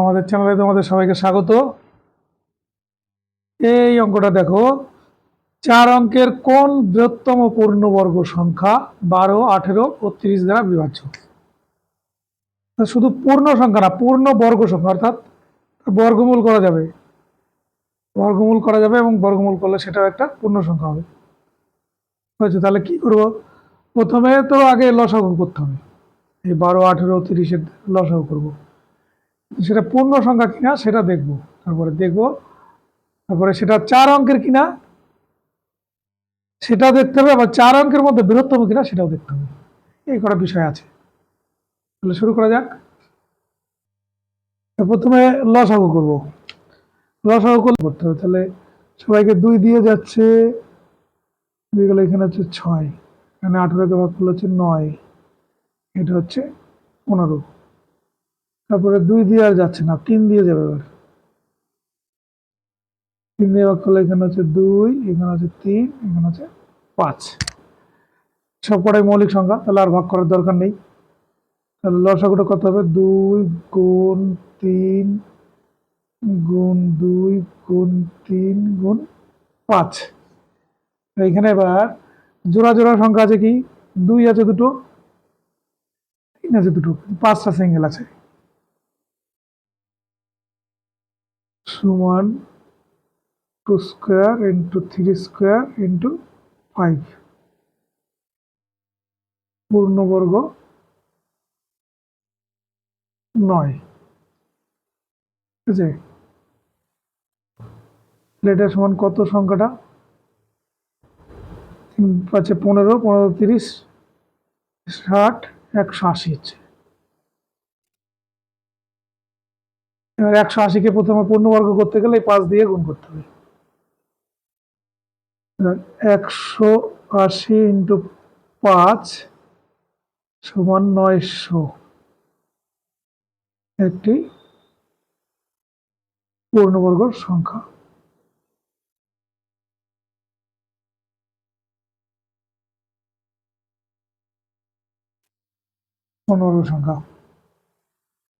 আমাদের চ্যানেলে তোমাদের সবাইকে স্বাগত। এই অঙ্কটা দেখো, চার অঙ্কের কোন বৃহত্তম পূর্ণবর্গ সংখ্যা বারো, আঠেরো ও তিরিশ দ্বারা বিভাজ্য? শুধু পূর্ণ সংখ্যা না পূর্ণ বর্গ সংখ্যা, অর্থাৎ বর্গমূল করা যাবে। বর্গমূল করা যাবে এবং বর্গমূল করলে সেটাও একটা পূর্ণ সংখ্যা হবে। হয়েছে তাহলে কি করব? প্রথমে তো আগে লসাগু করতে হবে। এই বারো, আঠেরো, তিরিশের লসাগু করব। সেটা পূর্ণ সংখ্যা কিনা সেটা দেখব। তারপরে দেখব। তারপরে সেটা চার অঙ্কের কিনা সেটাও দেখতে হবে, আবার চার অঙ্কের মধ্যে বৃহত্তম কিনা সেটাও দেখতে হবে। এই কটা বিষয় আছে। তাহলে শুরু করা যাক। প্রথমে লসাগু করব। লসাগু করলে করতে হবে, তাহলে সবাইকে দুই দিয়ে যাচ্ছে, দুই গেলে এখানে হচ্ছে ছয়। এখানে আঠেরোকে ভাগ করলে হচ্ছে নয়। এটা হচ্ছে পনেরো। তারপরে দুই দিয়ে আর যাচ্ছে না, তিন দিয়ে যাবে এবার। তিন দিয়ে ভাগ করলে এখানে হচ্ছে দুই, এখানে হচ্ছে তিন, এখানে হচ্ছে পাঁচ। সব কটাই মৌলিক সংখ্যা, তাহলে আর ভাগ করার দরকার নেই। তাহলে লসাগুটা কত হবে? দুই গুণ তিন গুণ দুই গুণ তিন গুণ পাঁচ। এখানে এবার জোড়া জোড়া সংখ্যা আছে কি? দুই আছে দুটো, তিন আছে দুটো, পাঁচটা সিঙ্গেল আছে। সমান two square into three square into five পূর্ণবর্গ নয়। ঠিক আছে? এটা সমান কত সংখ্যাটা? পাঁচে পনেরো পনেরো তিরিশ, ষাট, একশো আশি হচ্ছে। এবার একশো আশিকে প্রথমে পূর্ণবর্গ করতে গেলে পাঁচ দিয়ে গুণ করতে হবে। একশো আশি ইন্টু পাঁচ সমান নয়শো। একটি পূর্ণবর্গ সংখ্যা। পনেরো সংখ্যা।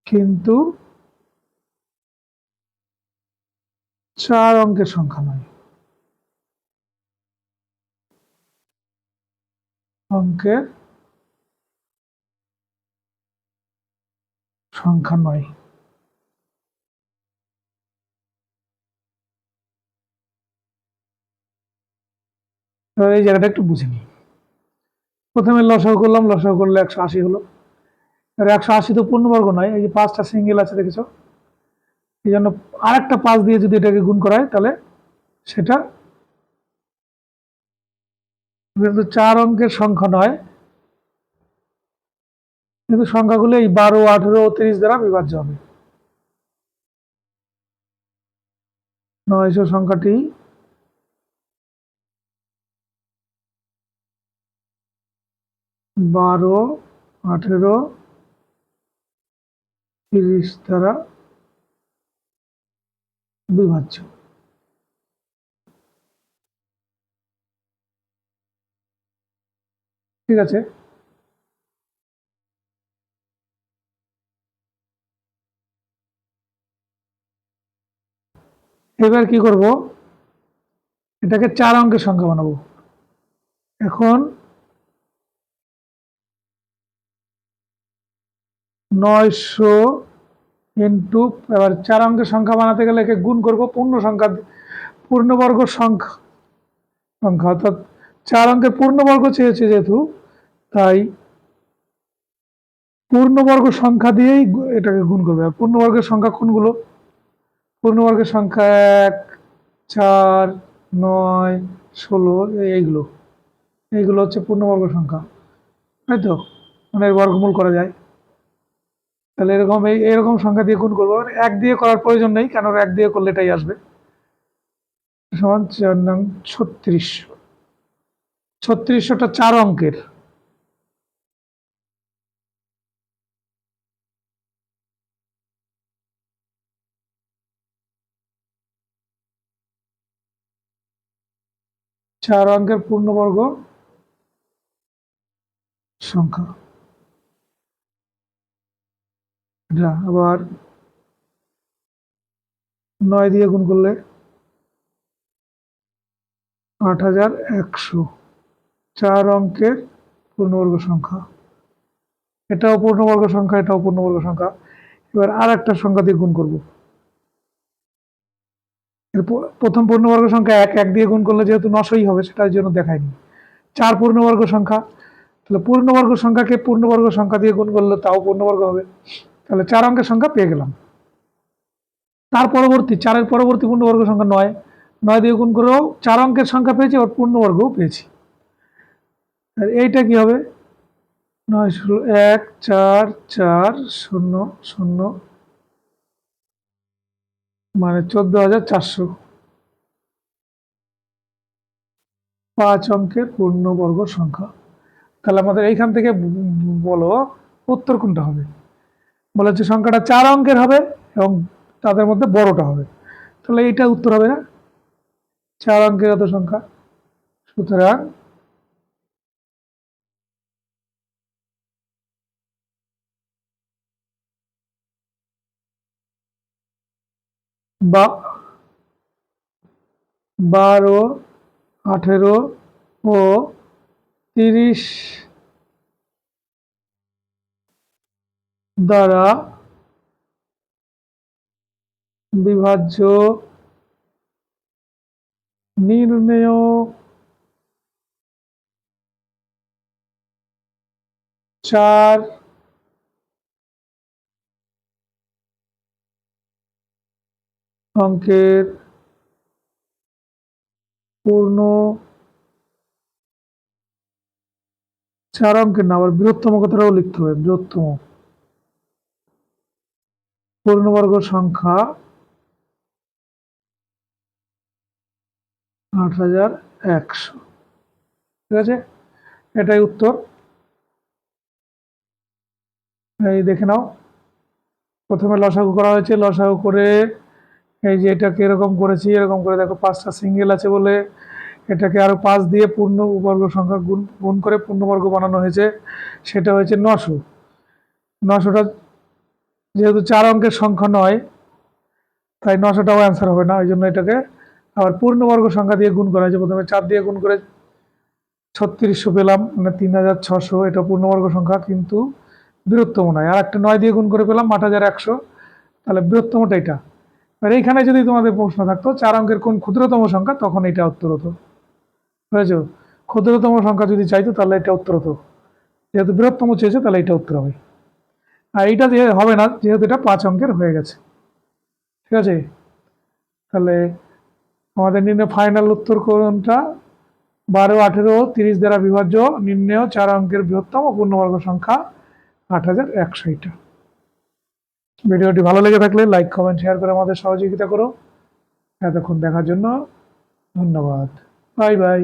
কিন্তু চার অঙ্কের সংখ্যা নয়। অঙ্কের সংখ্যা নয়। এই জায়গাটা একটু বুঝে প্রথমে লসাগু করলাম, লসাগু করলে একশো আশি হলো। এবার একশো আশি তো পূর্ণবর্গ নয়, এই যে পাঁচটা সিঙ্গেল আছে দেখেছ? এই জন্য আরেকটা পাঁচ দিয়ে যদি এটাকে গুণ করা হয়, তাহলে সেটা কিন্তু চার অঙ্কের সংখ্যা নয়, কিন্তু সংখ্যাগুলো এই বারো, আঠেরো, তিরিশ দ্বারা বিভাজ্য হবে। নয়শো সংখ্যাটি বারো, আঠেরো, তিরিশ দ্বারা বিভাজ্য। ঠিক আছে? এবার কি করব? এটাকে চার অঙ্কের সংখ্যা বানাবো। এখন নয়শো ইন্টু এবার চার অঙ্কের সংখ্যা বানাতে গেলে একে গুণ করব পূর্ণ সংখ্যা, পূর্ণবর্গ সংখ্যা সংখ্যা, অর্থাৎ চার অঙ্কের পূর্ণবর্গ চেয়েছে যেহেতু, তাই পূর্ণবর্গ সংখ্যা দিয়েই এটাকে গুণ করবে। আর পূর্ণবর্গের সংখ্যা কোনগুলো? পূর্ণবর্গের সংখ্যা এক, চার, নয়, ষোলো, এই- এইগুলো। এইগুলো হচ্ছে পূর্ণবর্গ সংখ্যা। তাই তো? মানে বর্গমূল করা যায়। তাহলে এরকম এই, এরকম সংখ্যা দিয়ে গুণ করব। আর এক দিয়ে করার প্রয়োজন নেই কেন এক দিয়ে করলে এটাই আসবে। সমান চার নং ছত্রিশশো ছত্রিশশোটা চার অঙ্কের। চার অঙ্কের পূর্ণবর্গ সংখ্যা। এটা আবার নয় দিয়ে গুণ করলে আট হাজার একশো। চার অঙ্কের পূর্ণবর্গ সংখ্যা। এটাও পূর্ণবর্গ সংখ্যা, এটাও পূর্ণবর্গ সংখ্যা। এবার আর একটা সংখ্যা দিয়ে গুণ করব। প্রথম পূর্ণবর্গ সংখ্যা এক এক দিয়ে গুণ করলে যেহেতু নশোই হবে, সেটার জন্য দেখায়নি। চার পূর্ণবর্গ সংখ্যা, তাহলে পূর্ণবর্গ সংখ্যাকে পূর্ণবর্গ সংখ্যা দিয়ে গুণ করলে তাও পূর্ণবর্গ হবে। তাহলে চার অঙ্কের সংখ্যা পেয়ে গেলাম। তার পরবর্তী, চারের পরবর্তী পূর্ণবর্গ সংখ্যা নয়। নয় দিয়ে গুণ করেও চার অঙ্কের সংখ্যা পেয়েছি ওর পূর্ণবর্গও পেয়েছি। আর এইটা কি হবে? নয়, ষোলো, এক, চার চার, শূন্য শূন্য মানে চোদ্দ হাজার চারশো। পাঁচ অঙ্কের পূর্ণবর্গ সংখ্যা। তাহলে আমাদের এইখান থেকে বলো, উত্তর কোনটা হবে? বলা হচ্ছে সংখ্যাটা চার অঙ্কের হবে এবং তাদের মধ্যে বড়টা হবে। তাহলে এইটা উত্তর হবে না? চার অঙ্কের এত সংখ্যা? সুতরাং বা বারো, আঠেরো ও তিরিশ দ্বারা বিভাজ্য নির্ণয় চার অঙ্কের পূর্ণ চার অঙ্কের না, আবার বৃহত্তম কথাটাও লিখতে হবে, বৃহত্তম। পূর্ণবর্গ সংখ্যা আট হাজার একশো। ঠিক আছে? এটাই উত্তর। এই দেখে নাও। প্রথমে লসাগু করা হয়েছে। লসাগু করে এই যে এটাকে এরকম করেছি, এরকম করে দেখো পাঁচটা সিঙ্গেল আছে বলে এটাকে আরও পাঁচ দিয়ে পূর্ণ বর্গ সংখ্যা গুণ গুণ করে পূর্ণবর্গ বানানো হয়েছে। সেটা হয়েছে নশো। নশোটা যেহেতু চার অঙ্কের সংখ্যা নয়, তাই নশোটাও অ্যান্সার হবে না ওই জন্য এটাকে আবার পূর্ণবর্গ সংখ্যা দিয়ে গুণ করা হয়েছে। প্রথমে চার দিয়ে গুণ করে ছত্রিশশো পেলাম মানে তিন হাজার ছশো, এটা পূর্ণবর্গ সংখ্যা, কিন্তু বৃহত্তম নয়। আর একটা নয় দিয়ে গুণ করে পেলাম, আট হাজার একশো, তাহলে বৃহত্তমটা এটা। আর এইখানে যদি তোমাদের প্রশ্ন থাকতো, চার অঙ্কের কোন ক্ষুদ্রতম সংখ্যা, তখন এটা উত্তর হতো। বুঝেছ? ক্ষুদ্রতম সংখ্যা যদি চাইতো, তাহলে এটা উত্তর হতো। যেহেতু বৃহত্তম চেয়েছে, তাহলে এটা উত্তর হবে। আর এইটা যে হবে না, যেহেতু এটা পাঁচ অঙ্কের হয়ে গেছে। ঠিক আছে? তাহলে আমাদের নির্ণয় ফাইনাল উত্তর কোনটা? বারো, আঠেরো, তিরিশ দ্বারা বিভাজ্য, নির্ণয় চার অঙ্কের বৃহত্তম পূর্ণবর্গ সংখ্যা আট হাজার একশো এটা ভিডিওটি ভালো লেগে থাকলে লাইক কমেন্ট শেয়ার করে আমাদের সহযোগিতা করো। এতক্ষণ দেখার জন্য ধন্যবাদ। Bye bye